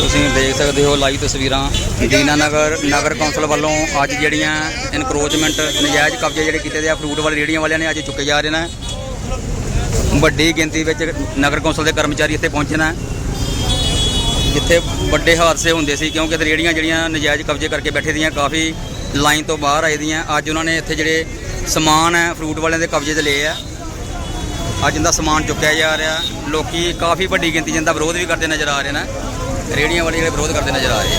ਤੁਸੀਂ ਦੇਖ ਸਕਦੇ ਹੋ ਲਾਈਵ ਤਸਵੀਰਾਂ ਦੀਨਾਨਗਰ ਨਗਰ ਕੌਂਸਲ ਵੱਲੋਂ ਅੱਜ ਜਿਹੜੀਆਂ ਇਨਕਰੋਚਮੈਂਟ ਨਜਾਇਜ਼ ਕਬਜ਼ੇ ਜਿਹੜੇ ਕੀਤੇ ਦੇ ਆ ਫਰੂਟ ਵਾਲੀ, ਰੇਹੜੀਆਂ ਵਾਲਿਆਂ ਨੇ ਅੱਜ ਚੁੱਕੇ ਜਾ ਰਹੇ ਨੇ। ਵੱਡੀ ਗਿਣਤੀ ਵਿੱਚ ਨਗਰ ਕੌਂਸਲ ਦੇ ਕਰਮਚਾਰੀ ਇੱਥੇ ਪਹੁੰਚੇ ਨੇ। ਜਿੱਥੇ ਵੱਡੇ ਹਾਦਸੇ ਹੁੰਦੇ ਸੀ, ਕਿਉਂਕਿ ਤੇ ਰੇਹੜੀਆਂ ਜਿਹੜੀਆਂ ਨਜਾਇਜ਼ ਕਬਜ਼ੇ ਕਰਕੇ ਬੈਠੇ ਦੀਆਂ, ਕਾਫੀ ਲਾਈਨ ਤੋਂ ਬਾਹਰ ਆਏ ਦੀਆਂ। ਅੱਜ ਉਹਨਾਂ ਨੇ ਇੱਥੇ ਜਿਹੜੇ ਸਮਾਨ ਹੈ ਫਰੂਟ ਵਾਲਿਆਂ ਦੇ ਕਬਜ਼ੇ 'ਚ ਲਏ ਆ। ਅੱਜ ਇਹਦਾ ਸਮਾਨ ਚੁੱਕਿਆ ਜਾ ਰਿਹਾ, ਲੋਕੀ ਕਾਫੀ ਵੱਡੀ ਗਿਣਤੀ ਜਿੰਦਾ ਵਿਰੋਧ ਵੀ ਕਰਦੇ ਨਜ਼ਰ ਆ ਰਹੇ ਨੇ, ਰੇਹੜੀਆਂ ਵਾਲੇ ਜਿਹੜੇ ਵਿਰੋਧ ਕਰਦੇ ਨਜ਼ਰ ਆ ਰਹੇ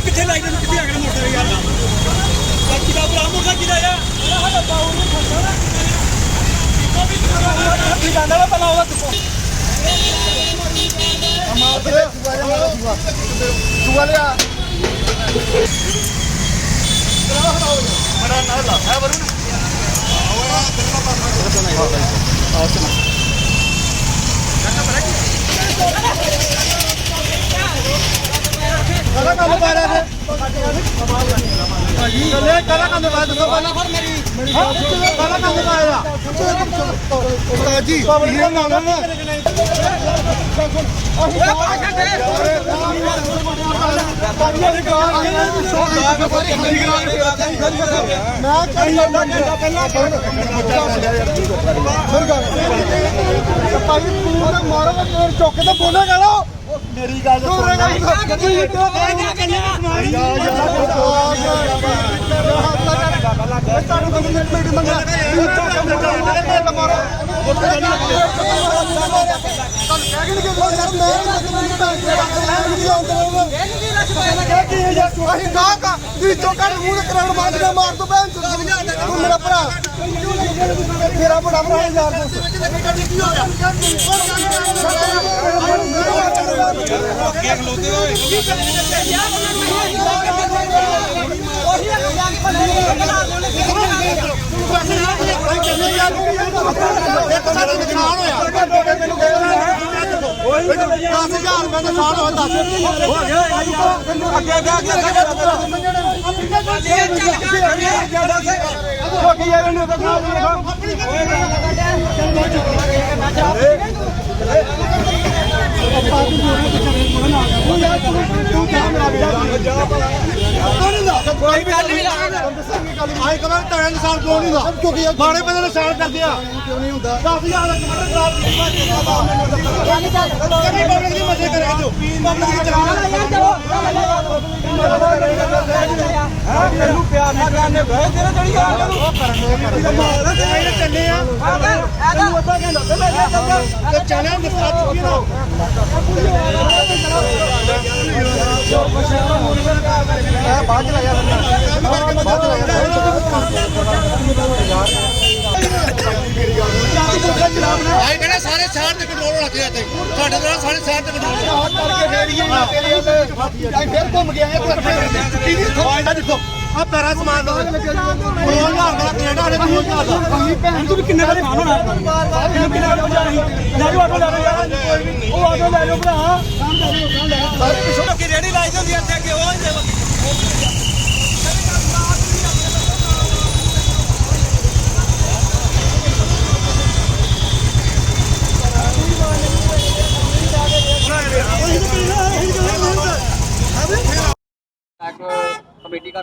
ਕਿੱਥੇ ਲਾਈ ਨੂੰ ਕਿੱਥੇ ਆ ਗਿਆ ਮੋਟਰ ਯਾਰ ਬਾਕੀ ਦਾ ਬਰਾ ਮੋਟਰ ਕਿਦਾ ਆ ਸਾਡਾ ਪਾਉਰ ਨਹੀਂ ਖੜਦਾ ਨਾ ਕੀ ਜਾਂਦਾ ਵਾ ਪਹਿਲਾਂ ਉਹਦਾ ਚੁੱਕੋ ਕਾਲਾ ਕੰਮ ਪਾ ਰਿਹਾ ਹੈ ਭਾਜੀ ਚੱਲੇ ਕਾਲਾ ਕੰਮ ਪਾ ਦੱਸੋ ਪਹਿਲਾਂ ਫੜ ਮੇਰੀ ਕਾਲਾ ਕੰਮ ਪਾ ਰਿਹਾ ਉਸਤਾਦ ਜੀ ਇਹ ਮੰਗਣਾ ਨਾ ਮੈਂ ਕਹੀ ਘੰਟਾ ਪਹਿਲਾਂ ਫਿਰ ਗੱਲ ਭਾਜੀ ਤੂੰ ਤਾਂ ਮਾਰੋ ਤੇ ਚੁੱਕ ਕੇ ਬੋਲੇਗਾ ਨਾ। ਮੇਰੀ ਗੱਲ ਸੁਣ ਤੁਹਾਨੂੰ ਕੋਈ ਮਿੰਟ ਮੰਗਣਾ ਮਾਰੋ ਵੋਟ ਜਾਨੀ ਅਸੀਂ ਗਾਹ ਕਾ ਦੀ ਚੋਕੜ ਮੂੰਹ ਕਰਨ ਬੰਦ ਨਾ ਮਾਰ ਤੂੰ ਭੈਣ ਚੋਦ ਤੂੰ ਮੇਰਾ ਭਰਾ। ਮੇਰਾ ਬੜਾ ਭਰਾ ਹੈ ਯਾਰ ਦੋਸਤ। ਕੀ ਖਲੋਤੇ ਹੋਏ ਉਹੀ ਆ ਜਾਨ ਪਰ ਨਹੀਂ ਹੋਇਆ 10000 ਰੁਪਏ ਦਾ ਸਾਲ ਹੋਇਆ 10 ਹੋ ਗਿਆ ਅੱਗੇ ਬੈ ਕੇ ਅੱਗੇ ਛੋਟੀ ਯਾਰ ਨੂੰ ਤਾਂ ਖਾ ਲਿਆ ਤੂੰ ਜਾ ਮੇਰਾ ਵੀਰ ਜਾ ਕੋਈ ਨਾ ਕੋਈ ਗੱਲ ਨਹੀਂ ਆਏ ਕਰਾਂ ਤਾਂ ਇਨਸਾਨ ਕਿਉਂ ਨਹੀਂ ਹੁੰਦਾ ਕਿਉਂਕਿ ਬਾਣੇ ਬੰਦੇ ਨੇ ਸਾਲ ਕਰਦੇ ਆ ਕਿਉਂ ਨਹੀਂ ਹੁੰਦਾ 10000 ਦਾ ਕਮਾਂਡ ਖਰਾਬ ਕਰੀ ਪਬਲਿਕ ਦੀ ਮਜ਼ੇ ਕਰੇ ਜੋ ਪਬਲਿਕ ਦੀ ਮੈਨੂੰ ਪਿਆਰ ਨਾਲ ਕਰਨੇ ਬਹਿ ਤੇਰੇ ਜੜੀ ਆ ਉਹ ਕਰਨ ਦੇ ਮਾਰਾ ਤੇ ਇਹਨੇ ਚੱਲੇ ਆ ਤੈਨੂੰ ਅੱਧਾ ਘੰਟਾ ਤੇ ਲੈ ਜਾ। ਤੇ ਚੱਲਿਆ ਨਿਕਲ ਚੁੱਕੀ ਨਾ ਬਾਅਦ ਚ ਲੱਗਿਆ ਬਾਅਦ ਚ ਆਏ ਕਹਿੰਦੇ ਸਾਰੇ ਸ਼ਹਿਰ ਤੇ ਕੰਟਰੋਲ ਰੱਖ ਲਿਆ ਤੇ। ਸਾਡੇ ਨਾਲ ਸਾਰੇ ਸ਼ਹਿਰ ਤੇ ਕੰਟਰੋਲ ਕਰਕੇ ਫੇਰ ਹੀ ਫੇਰ ਘੁੰਮ ਗਿਆ ਇਹ ਛੁੱਟੀ ਦੀ ਇੱਥੋਂ ਦੇਖੋ। ਆ ਪੈਰਾ ਸਮਾਨ ਦਾ 2000 ਵਾਲਾ ਕੈਨੇਡਾ ਵਾਲੇ 2000 ਦਾ। ਭੈਣ ਤੂੰ ਕਿੰਨੇ ਵਜੇ ਖਾਣ ਹੋਣਾ? ਕਿੰਨੇ ਕਿੰਨੇ ਵਜੇ ਜਾਣਾ ਸੀ ਲੈ ਜਾਓ ਆਟੋ ਲੈ ਜਾਓ ਉਹ ਆਟੋ ਲੈ ਜਾਓ ਭਰਾ। ਕਿ ਰੇੜੀ ਲਾਈ ਹੁੰਦੀ ਇੱਥੇ ਅੱਗੇ ਉਹ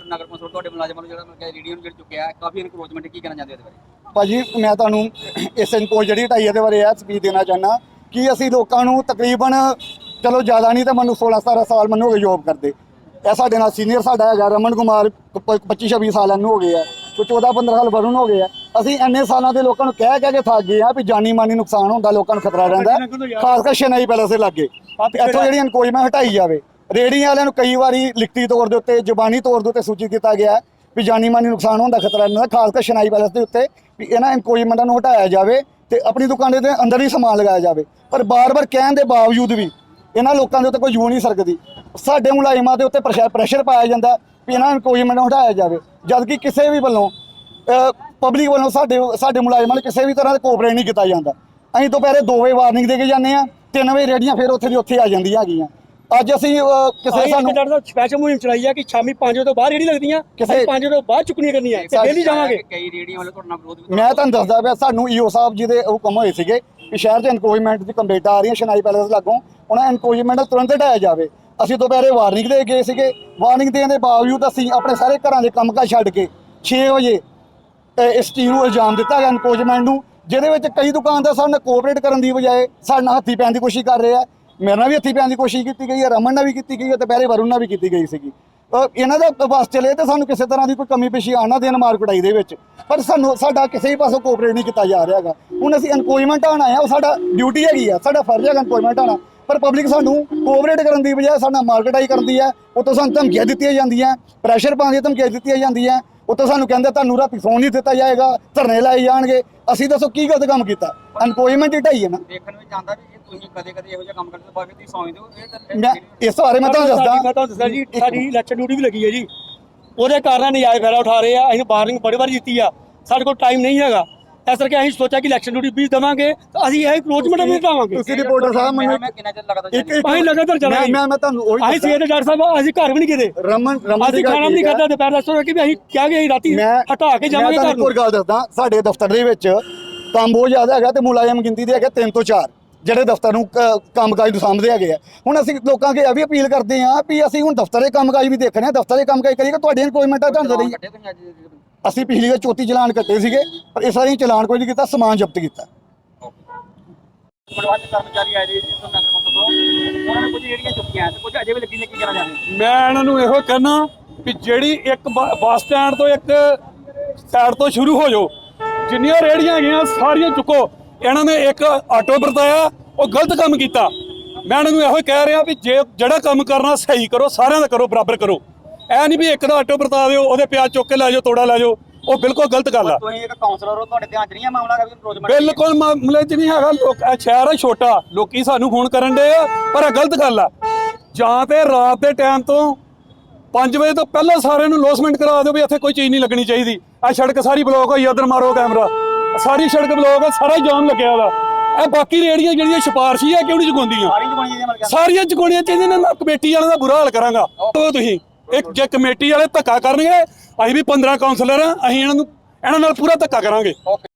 ਨਗਰ ਕੌਂਸਲ ਤੁਹਾਡੇ ਮੁਲਾਜ਼ਮਾਂ ਨੂੰ ਜਿਹੜਾ ਮੈਂ ਕਿਹਾ ਰੇਡੀਓ ਨੂੰ ਜਿਹੜਾ ਚੁੱਕਿਆ ਹੈ, ਕਾਫੀ ਇਨਕਰੋਚਮੈਂਟ ਕੀ ਕਹਿਣਾ ਚਾਹੁੰਦੇ ਹੋ ਇਹਦੇ ਬਾਰੇ? ਭਾਜੀ ਮੈਂ ਤੁਹਾਨੂੰ ਇਸ ਇਨਕੋਜ ਜਿਹੜੀ ਹਟਾਈ ਇਹਦੇ ਬਾਰੇ ਇਹ ਸਪੀਚ ਦੇਣਾ ਚਾਹਨਾ ਕਿ ਅਸੀਂ ਲੋਕਾਂ ਨੂੰ ਤਕਰੀਬਨ ਚਲੋ ਜ਼ਿਆਦਾ ਨਹੀਂ ਤਾਂ ਮੈਨੂੰ 16 17 ਸਾਲ ਮੈਨੂੰ ਹੋ ਗਏ ਜੋਬ ਕਰਦੇ। ਇਹ ਸਾਡੇ ਨਾਲ ਸੀਨੀਅਰ ਸਾਡਾ ਹੈਗਾ ਰਮਨ ਕੁਮਾਰ 25 26 ਸਾਲ ਇਹਨੂੰ ਹੋ ਗਏ ਆ ਕੋਈ 14 15 ਸਾਲ ਵਰੁਣ ਹੋ ਗਏ ਆ। ਅਸੀਂ ਇੰਨੇ ਸਾਲਾਂ ਦੇ ਲੋਕਾਂ ਨੂੰ ਕਹਿ ਕਹਿ ਕੇ ਥੱਕ ਗਏ ਆ ਵੀ ਜਾਨੀ ਮਾਨੀ ਨੁਕਸਾਨ ਹੁੰਦਾ ਲੋਕਾਂ ਨੂੰ ਖਤਰਾ ਰਹਿੰਦਾ ਖਾਸ ਕਰ ਸ਼ਨਾਈ ਪੈਲਸ ਦੇ ਲਾਗੇ। ਇੱਥੋਂ ਜਿਹੜੀ ਇਨਕੋਇਮੈਂਟ ਹਟਾਈ ਜਾਵੇ। ਰੇੜੀਆਂ ਵਾਲਿਆਂ ਨੂੰ ਕਈ ਵਾਰੀ ਲਿਖਤੀ ਤੌਰ ਦੇ ਉੱਤੇ, ਜ਼ੁਬਾਨੀ ਤੌਰ ਦੇ ਉੱਤੇ ਸੂਚਿਤ ਕੀਤਾ ਗਿਆ ਵੀ ਜਾਨੀ ਮਾਨੀ ਨੁਕਸਾਨ ਹੋਣ ਦਾ ਖਤਰਾ ਰਹਿੰਦਾ ਖਾਸ ਕਰ ਸ਼ਨਾਈ ਪੈਲਸ ਦੇ ਉੱਤੇ, ਵੀ ਇਹਨਾਂ ਇਨਕੋਇਮੈਂਟਾਂ ਨੂੰ ਹਟਾਇਆ ਜਾਵੇ ਤੇ ਆਪਣੀ ਦੁਕਾਨ ਦੇ ਅੰਦਰ ਹੀ ਸਮਾਨ ਲਗਾਇਆ ਜਾਵੇ। ਪਰ ਬਾਰ-ਬਾਰ ਕਹਿਣ ਦੇ ਬਾਵਜੂਦ ਵੀ ਇਹਨਾਂ ਲੋਕਾਂ ਦੇ ਉੱਤੇ ਕੋਈ ਜੂ ਨਹੀਂ ਸਕਦੀ ਸਾਡੇ ਮੁਲਾਜ਼ਮਾਂ ਦੇ ਉੱਤੇ ਪ੍ਰੈਸ਼ਰ ਪ੍ਰੈਸ਼ਰ ਪਾਇਆ ਜਾਂਦਾ ਵੀ ਇਹਨਾਂ ਇਨਕੋਇਮੈਂਟ ਨੂੰ ਹਟਾਇਆ ਜਾਵੇ। ਜਦਕਿ ਕਿਸੇ ਵੀ ਵੱਲੋਂ ਪਬਲਿਕ ਵੱਲੋਂ ਸਾਡੇ ਸਾਡੇ ਮੁਲਾਜ਼ਮਾਂ ਨੂੰ ਕਿਸੇ ਵੀ ਤਰ੍ਹਾਂ ਦਾ ਕੋਆਪਰੇਟ ਨਹੀਂ ਕੀਤਾ ਜਾਂਦਾ। ਅਸੀਂ ਦੁਪਹਿਰੇ 2 ਵਜੇ ਵਾਰਨਿੰਗ ਦੇ ਕੇ ਜਾਂਦੇ ਆ 3 ਵਜੇ ਰੇੜੀਆਂ ਫਿਰ ਉੱਥੇ ਦੀ ਉੱਥੇ ਆ ਜਾਂਦੀਆਂ ਹੈਗੀਆਂ। ਅੱਜ ਅਸੀਂ ਅਹ, ਕਿਸੇ ਸਾਨੂੰ ਇੱਕ ਦਾ ਸਪੈਸ਼ਲ ਮੁਹਿੰਮ ਚਲਾਈ ਆ ਕਿ ਸ਼ਾਮੀ 5 ਵਜੇ ਤੋਂ ਬਾਅਦ ਰੇੜੀ ਲੱਗਦੀਆਂ ਕਿਸੇ- ਅਸੀਂ 5 ਵਜੇ ਤੋਂ ਬਾਅਦ ਚੁੱਕਣੀਆਂ ਕਰਨੀਆਂ ਤੇ ਡੇਲੀ ਜਾਵਾਂਗੇ। ਕਈ ਰੇਡੀਓ ਵਾਲੇ ਤੁਹਾਡੇ ਨਾਲ ਵਿਰੋਧ ਵੀ ਮੈਂ ਤੁਹਾਨੂੰ ਦੱਸਦਾ ਪਿਆ ਸਾਨੂੰ ਈਓ ਸਾਹਿਬ ਜੀ ਦੇ ਹੁਕਮ ਹੋਏ ਸੀਗੇ ਕਿ ਸ਼ਹਿਰ 'ਚ ਇਨਕੋਇਮੈਂਟ ਦੀ ਕੰਪਲੇਂਟ ਆ ਰਹੀਆਂ ਸ਼ਨਾਈ ਪੈਲੇਸ ਲਾਗੋਂ ਉਹਨਾਂ ਇਨਕੋਇਮੈਂਟ ਤੁਰੰਤ ਹਟਾਇਆ ਜਾਵੇ। ਅਸੀਂ ਦੁਪਹਿਰੇ ਵਾਰਨਿੰਗ ਦੇ ਗਏ ਸੀਗੇ। ਵਾਰਨਿੰਗ ਦੇਣ ਦੇ ਬਾਵਜੂਦ ਅਸੀਂ ਆਪਣੇ ਸਾਰੇ ਘਰਾਂ ਦੇ ਕੰਮਕਾਜ ਛੱਡ ਕੇ 6 ਵਜੇ ਅਹ, ਇਸ ਚੀਜ਼ ਨੂੰ ਇਲਜ਼ਾਮ ਦਿੱਤਾ ਗਿਆ ਇਨਕੋਇਮੈਂਟ ਨੂੰ ਜਿਹਦੇ ਵਿੱਚ ਕਈ ਦੁਕਾਨਦਾਰ ਸਾਡੇ ਨਾਲ ਕੋਆਪਰੇਟ ਕਰਨ ਦੀ ਬਜਾਏ ਸਾਡੇ ਨਾਲ ਹੱਥੀ ਪੈਣ ਦੀ ਕੋਸ਼ਿਸ਼ ਕਰ ਰਹੇ ਆ। ਮੇਰੇ ਨਾਲ ਵੀ ਹੱਥੀ ਪੈਣ ਦੀ ਕੋਸ਼ਿਸ਼ ਕੀਤੀ ਗਈ ਹੈ, ਰਮਨ ਨਾਲ ਵੀ ਕੀਤੀ ਗਈ ਹੈ ਤੇ ਪਹਿਲੇ ਵਰੁਣ ਨਾਲ ਵੀ ਕੀਤੀ ਗਈ ਸੀਗੀ। ਇਹਨਾਂ ਦਾ ਬਸ ਚਲੇ ਤੇ ਸਾਨੂੰ ਕਿਸੇ ਤਰ੍ਹਾਂ ਦੀ ਕੋਈ ਕਮੀ ਪੇਸ਼ੀ ਆਉਣ ਦੇਣ ਮਾਰ ਕੁਟਾਈ ਦੇ ਵਿੱਚ। ਪਰ ਸਾਨੂੰ, ਸਾਡਾ ਕਿਸੇ ਵੀ ਪਾਸੋਂ ਕੋਆਪਰੇਟ ਨਹੀਂ ਕੀਤਾ ਜਾ ਰਿਹਾ ਹੈਗਾ। ਹੁਣ ਅਸੀਂ ਇਨਕੋਇਮੈਂਟ ਆਣਾ ਆ ਉਹ ਸਾਡਾ ਡਿਊਟੀ ਹੈਗੀ ਆ, ਸਾਡਾ ਫਰਜ਼ ਹੈਗਾ ਇਨਕੋਇਮੈਂਟ ਆਣਾ ਪਰ ਪਬਲਿਕ ਸਾਨੂੰ ਕੋਆਪਰੇਟ ਕਰਨ ਦੀ ਬਜਾਏ ਸਾਡਾ ਮਾਰਕਟਾਈ ਕਰਦੀ ਹੈ, ਉਤੋਂ ਸਾਨੂੰ ਧਮਕੀਆਂ ਦਿੱਤੀਆਂ ਜਾਂਦੀਆਂ ਪ੍ਰੈਸ਼ਰ ਪਾਉਣ ਦੀਆਂ ਧਮਕੀਆਂ ਦਿੱਤੀਆਂ ਜਾਂਦੀਆਂ। ਉਤੋਂ ਸਾਨੂੰ ਕਹਿੰਦੇ ਤੁਹਾਨੂੰ ਰਾਤੀ ਫੋਨ ਨਹੀਂ ਦਿੱਤਾ ਜਾਏਗਾ ਧਰਨੇ ਲਾਏ ਜਾਣਗੇ। ਅਸੀਂ ਦੱਸੋ ਕੀ ਗਲਤ ਕੰਮ ਕੀਤਾ? ਇਨਕੋਇਮੈਂਟ ਹੀ ਢਾਈ ਹੈ ਨਾ। ਦੇਖਣ ਵਿੱਚ ਆਉਂਦਾ ਵੀ ਇਹ ਤੁਸੀਂ ਕਦੇ ਕਦੇ ਇਹੋ ਜਿਹਾ ਕੰਮ ਕਰਦੇ ਤੋਂ ਬਾਅਦ ਤੁਸੀਂ ਸੌਂਦੇ ਹੋ ਇਹ ਤਾਂ ਮੈਂ ਇਸ ਬਾਰੇ ਮੈਂ ਤੁਹਾਨੂੰ ਸਾਡੀ- ਮੈਂ ਦੱਸਦਾ ਤੁਹਾਨੂੰ ਦੱਸਦਾ ਜੀ ਸਾਡੀ ਇਲੈਕਸ਼ਨ ਡਿਊਟੀ ਵੀ ਲੱਗੀ ਹੈ ਜੀ। ਉਹਦੇ ਕਾਰਨ ਨਜਾਇਜ਼ ਫਾਇਦਾ ਉਠਾ ਰਹੇ ਆ। ਅਸੀਂ ਵਾਰਨਿੰਗ ਬੜੀ ਵਾਰ ਦਿੱਤੀ ਆ। ਸਾਡੇ ਕੋਲ ਟਾਈਮ ਨਹੀਂ ਹੈਗਾ। ਇਸ ਕਰਕੇ ਅਸੀਂ ਸੋਚਿਆ ਕਿ ਇਲੈਕਸ਼ਨ ਡਿਊਟੀ ਵੀ ਦੇਵਾਂਗੇ ਤਾਂ ਅਸੀਂ ਇਹ ਕਰੋਚਮੈਂਟ ਵੀ ਹਟਾਵਾਂਗੇ ਤੁਸੀਂ ਰਿਪੋਰਟਰ ਸਾਹਿਬ ਮੈਨੂੰ ਮੈਂ ਕਿੰਨਾ ਚਿਰ ਲੱਗਦਾ ਇੱਕ ਇੱਕ ਅਸੀਂ ਲਗਾਤਾਰ ਚੱਲ ਮੈਂ ਰਹੇ ਮੈਂ ਮੈਂ ਤੁਹਾਨੂੰ ਉਹੀ ਅਸੀਂ ਸਵੇਰ ਦੇ ਡਾਕਟਰ ਸਾਹਿਬ ਅਸੀਂ ਘਰ ਵੀ ਨਹੀਂ ਗਏ ਰਮਨ ਰਮਨ ਦੀ ਅਸੀਂ ਗੱਲ ਖਾਣਾ ਵੀ ਨਹੀਂ। ਖਾਧਾ ਦੁਪਹਿਰ ਦਾ ਸੋਚਿਆ ਕਿ ਵੀ ਅਸੀਂ ਕਿਹਾ ਗਏ ਰਾਤੀ ਮੈਂ ਹਟਾ ਕੇ ਜਾਵਾਂਗੇ ਮੈਂ ਘਰ ਤੁਹਾਨੂੰ ਨੂੰ ਗੱਲ ਦੱਸਦਾ ਸਾਡੇ ਦਫ਼ਤਰ ਦੇ ਵਿੱਚ ਕੰਮ ਬਹੁਤ ਜ਼ਿਆਦਾ ਹੈਗਾ ਤੇ ਮੁਲਾਜ਼ਮ ਗਿਣਤੀ ਦੇ ਹੈਗੇ 3 ਤੋਂ 4 ਜਿਹੜੇ ਦਫ਼ਤਰ ਨੂੰ ਕ- ਕੰਮਕਾਜ ਨੂੰ ਸਾਂਭਦੇ ਹੈਗੇ ਆ। ਹੁਣ ਅਸੀਂ ਲੋਕਾਂ ਅੱਗੇ ਇਹ ਵੀ ਅਪੀਲ ਕਰਦੇ ਆ ਵੀ ਅਸੀਂ ਹੁਣ ਦਫ਼ਤਰ ਦੇ ਕੰਮਕਾਜ ਵੀ ਦੇਖਣੇ ਆ ਦਫ਼ਤਰ ਦੇ ਕੰਮਕਾਜ ਕਰੀਏ ਕਿ ਤੁਹਾਡੀਆਂ ਇਨਕੋਇਮੈਂਟਾਂ ਤੁਹਾਨੂੰ ਰਹੀ ਅਸੀਂ ਪਿਛਲੀ ਵਾਰ 34 ਚਲਾਨ ਕੱਟੇ ਸੀਗੇ ਪਰ ਇਸ ਵਾਰੀ ਚਲਾਨ ਕੋਈ ਨਹੀਂ ਕੀਤਾ ਸਮਾਨ ਜ਼ਬਤ ਕੀਤਾ। ਪਰਿਵਾਰ ਦੇ ਕਰਮਚਾਰੀ ਆਏ ਨੇ ਜੀ ਤੋਂ ਨਗਰ ਕੌਂਸਲ ਤੋਂ। ਉਹਨਾਂ ਨੇ ਕੁਝ ਜਿਹੜੀਆਂ ਚੁੱਕੀਆਂ ਤੇ ਕੁਝ ਅਜੇ ਵੀ ਲੱਗੀ ਨੇ ਕੀ ਕਹਿਣਾ ਚਾਹੁੰਦੇ ਮੈਂ ਇਹਨਾਂ ਨੂੰ ਇਹੋ ਕਹਿਣਾ ਵੀ ਜਿਹੜੀ ਇੱਕ ਬ- ਬੱਸ ਸਟੈਂਡ ਤੋਂ ਇੱਕ ਸਾਈਡ ਤੋਂ ਸ਼ੁਰੂ ਹੋ ਜਾਓ ਜਿੰਨੀਆਂ ਰੇੜੀਆਂ ਹੈਗੀਆਂ ਸਾਰੀਆਂ ਚੁੱਕੋ। ਇਹਨਾਂ ਨੇ ਇੱਕ ਆਟੋ ਵਰਤਾਇਆ ਉਹ ਗਲਤ ਕੰਮ ਕੀਤਾ। ਮੈਂ ਇਹਨਾਂ ਨੂੰ ਇਹੋ ਹੀ ਕਹਿ ਰਿਹਾ ਵੀ ਜੇ ਜਿਹੜਾ ਕੰਮ ਕਰਨਾ ਸਹੀ ਕਰੋ ਸਾਰਿਆਂ ਦਾ ਕਰੋ ਬਰਾਬਰ ਕਰੋ। ਐ ਨਹੀਂ ਵੀ ਇੱਕ ਦਾ ਆਟੋ ਵਰਤਾ ਦਿਓ ਉਹਦੇ ਪਿਆਜ਼ ਚੁੱਕ ਕੇ ਲੈ ਜਾਓ ਤੋੜਾ ਲੈ ਜਾਓ ਉਹ ਬਿਲਕੁਲ ਗਲਤ ਗੱਲ ਆ। ਤੁਸੀਂ ਇੱਕ ਕਾਉਂਸਲਰ ਹੋ ਤੁਹਾਡੇ ਧਿਆਨ ਚ ਨਹੀਂ ਆ ਮਾਮਲਾ ਕਿ ਪ੍ਰੋਜੈਕਟ ਬਿਲਕੁਲ ਮਾਮਲੇ 'ਚ ਨਹੀਂ ਹੈਗਾ ਲੋਕ ਇਹ ਸ਼ਹਿਰ ਹੈ ਛੋਟਾ ਲੋਕੀ ਸਾਨੂੰ ਫੋਨ ਕਰਨ ਦੇ ਆ ਪਰ ਇਹ ਗਲਤ ਗੱਲ ਆ। ਜਾਂ ਤੇ ਰਾਤ ਦੇ ਟਾਈਮ ਤੋਂ 5 ਵਜੇ ਤੋਂ ਪਹਿਲਾਂ ਸਾਰਿਆਂ ਨੂੰ ਲੋਸਮੈਂਟ ਕਰਾ ਦਿਓ ਵੀ ਇੱਥੇ ਕੋਈ ਚੀਜ਼ ਨਹੀਂ ਲੱਗਣੀ ਚਾਹੀਦੀ। ਆ ਸੜਕ ਸਾਰੀ ਬਲੌਕ ਹੋਈ ਉਧਰ ਮਾਰੋ ਕੈਮਰਾ। ਸਾਰੀ ਸੜਕ ਬਲੌਕ ਹੈ ਸਾਰਾ ਹੀ ਜਾਮ ਲੱਗਿਆ ਦਾ ਇਹ ਬਾਕੀ ਰੇੜੀਆਂ ਜਿਹੜੀਆਂ ਸਿਫਾਰਸ਼ੀ ਆ ਕਿਉਂ ਨਹੀਂ ਚੁਕਾਉਂਦੀਆਂ ਸਾਰੀਆਂ ਚੁਕਾਉਣੀਆਂ ਚਾਹੀਦੀਆਂ ਨੇ ਮੈਂ ਕਮੇਟੀ ਵਾਲਿਆਂ ਦਾ ਬੁਰਾ ਹਾਲ ਕਰਾਂਗਾ। ਉਹ ਤੁਸੀਂ ਇੱਕ ਜੇ ਕਮੇਟੀ ਵਾਲੇ ਧੱਕਾ ਕਰਨਗੇ, ਅਸੀਂ ਵੀ 15 ਕਾਉਂਸਲਰ ਆ, ਅਸੀਂ ਇਹਨਾਂ ਨੂੰ ਇਹਨਾਂ ਨਾਲ ਪੂਰਾ ਧੱਕਾ ਕਰਾਂਗੇ।